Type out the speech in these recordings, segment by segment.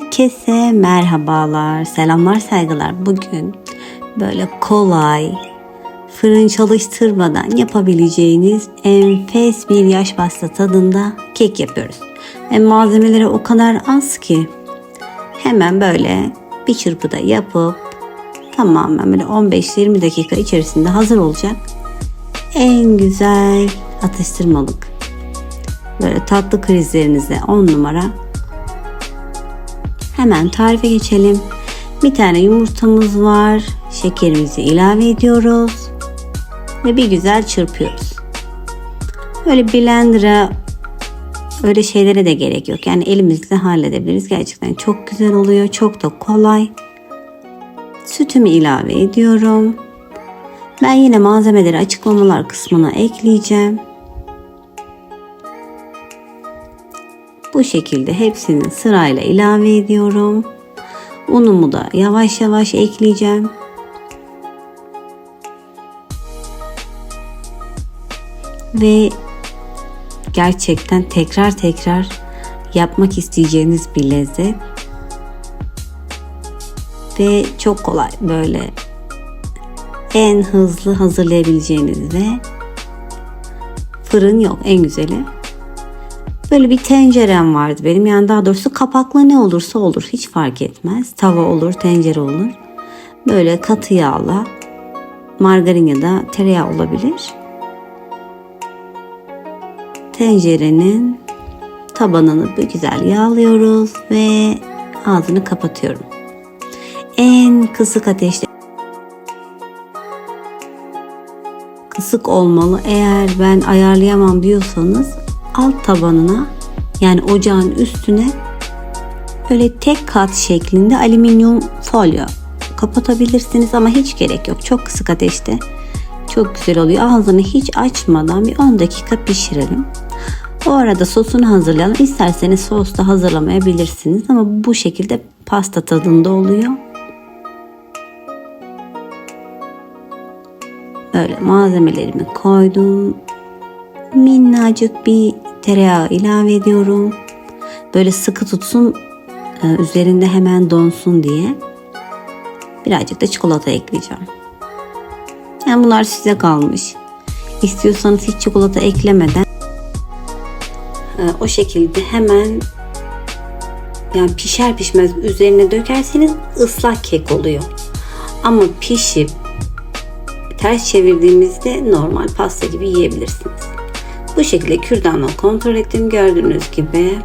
Herkese merhabalar, selamlar, saygılar. Bugün böyle kolay, fırın çalıştırmadan yapabileceğiniz enfes bir yaş pasta tadında kek yapıyoruz. Ve malzemeleri o kadar az ki hemen böyle bir çırpıda yapıp tamamen böyle 15-20 dakika içerisinde hazır olacak. En güzel atıştırmalık. Böyle tatlı krizlerinize 10 numara Hemen tarife geçelim. Bir tane yumurtamız var. Şekerimizi ilave ediyoruz. Ve bir güzel çırpıyoruz. Böyle blender'a öyle şeylere de gerek yok. Yani elimizle halledebiliriz. Gerçekten çok güzel oluyor. Çok da kolay. Sütümü ilave ediyorum. Ben yine malzemeleri açıklamalar kısmına ekleyeceğim. Bu şekilde hepsini sırayla ilave ediyorum. Unumu da yavaş yavaş ekleyeceğim. Ve gerçekten tekrar tekrar yapmak isteyeceğiniz bir lezzet. Ve çok kolay böyle en hızlı hazırlayabileceğiniz ve fırın yok en güzeli. Böyle bir tencerem vardı benim. Yani daha doğrusu kapaklı ne olursa olur. Hiç fark etmez. Tava olur, tencere olur. Böyle katı yağla margarin ya da tereyağı olabilir. Tencerenin tabanını bir güzel yağlıyoruz ve ağzını kapatıyorum. En kısık ateşte kısık olmalı. Eğer ben ayarlayamam diyorsanız alt tabanına yani ocağın üstüne böyle tek kat şeklinde alüminyum folyo kapatabilirsiniz ama hiç gerek yok. Çok kısık ateşte çok güzel oluyor. Ağzını hiç açmadan bir 10 dakika pişirelim. O arada sosunu hazırlayalım. İsterseniz sos da hazırlamayabilirsiniz ama bu şekilde pasta tadında oluyor. Böyle malzemelerimi koydum. Minnacık bir tereyağı ilave ediyorum. Böyle sıkı tutsun e, üzerinde hemen donsun diye. Birazcık da çikolata ekleyeceğim. Yani bunlar size kalmış. İstiyorsanız hiç çikolata eklemeden e, o şekilde hemen yani pişer pişmez üzerine dökerseniz ıslak kek oluyor. Ama pişip ters çevirdiğimizde normal pasta gibi yiyebilirsiniz. Bu şekilde kürdanla kontrol ettim. Gördüğünüz gibi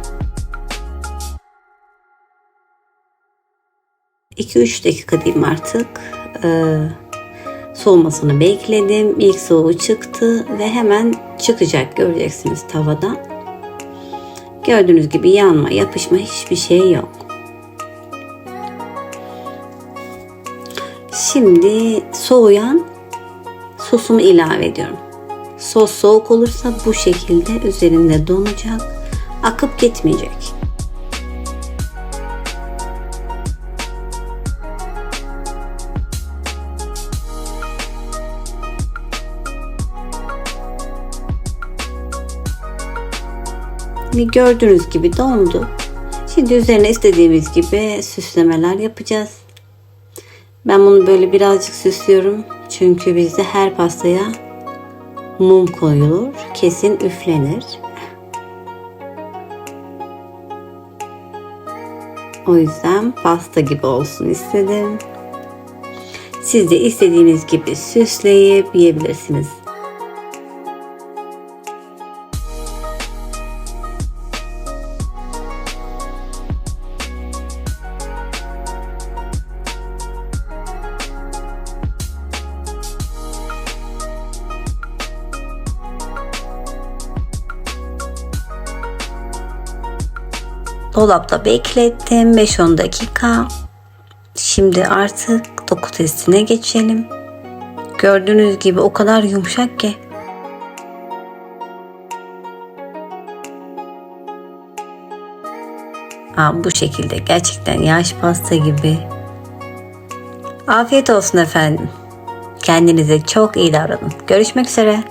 2-3 dakika diyeyim artık. Ee, soğumasını bekledim. İlk soğuğu çıktı ve hemen çıkacak göreceksiniz tavadan. Gördüğünüz gibi yanma, yapışma hiçbir şey yok. Şimdi soğuyan sosumu ilave ediyorum. Sos soğuk olursa bu şekilde üzerinde donacak, akıp gitmeyecek. Ve gördüğünüz gibi dondu. Şimdi üzerine istediğimiz gibi süslemeler yapacağız. Ben bunu böyle birazcık süslüyorum. Çünkü bizde her pastaya mum koyulur, kesin üflenir. O yüzden pasta gibi olsun istedim. Siz de istediğiniz gibi süsleyip yiyebilirsiniz. Dolapta beklettim 5-10 dakika. Şimdi artık doku testine geçelim. Gördüğünüz gibi o kadar yumuşak ki. Aa, bu şekilde gerçekten yaş pasta gibi. Afiyet olsun efendim. Kendinize çok iyi davranın. Görüşmek üzere.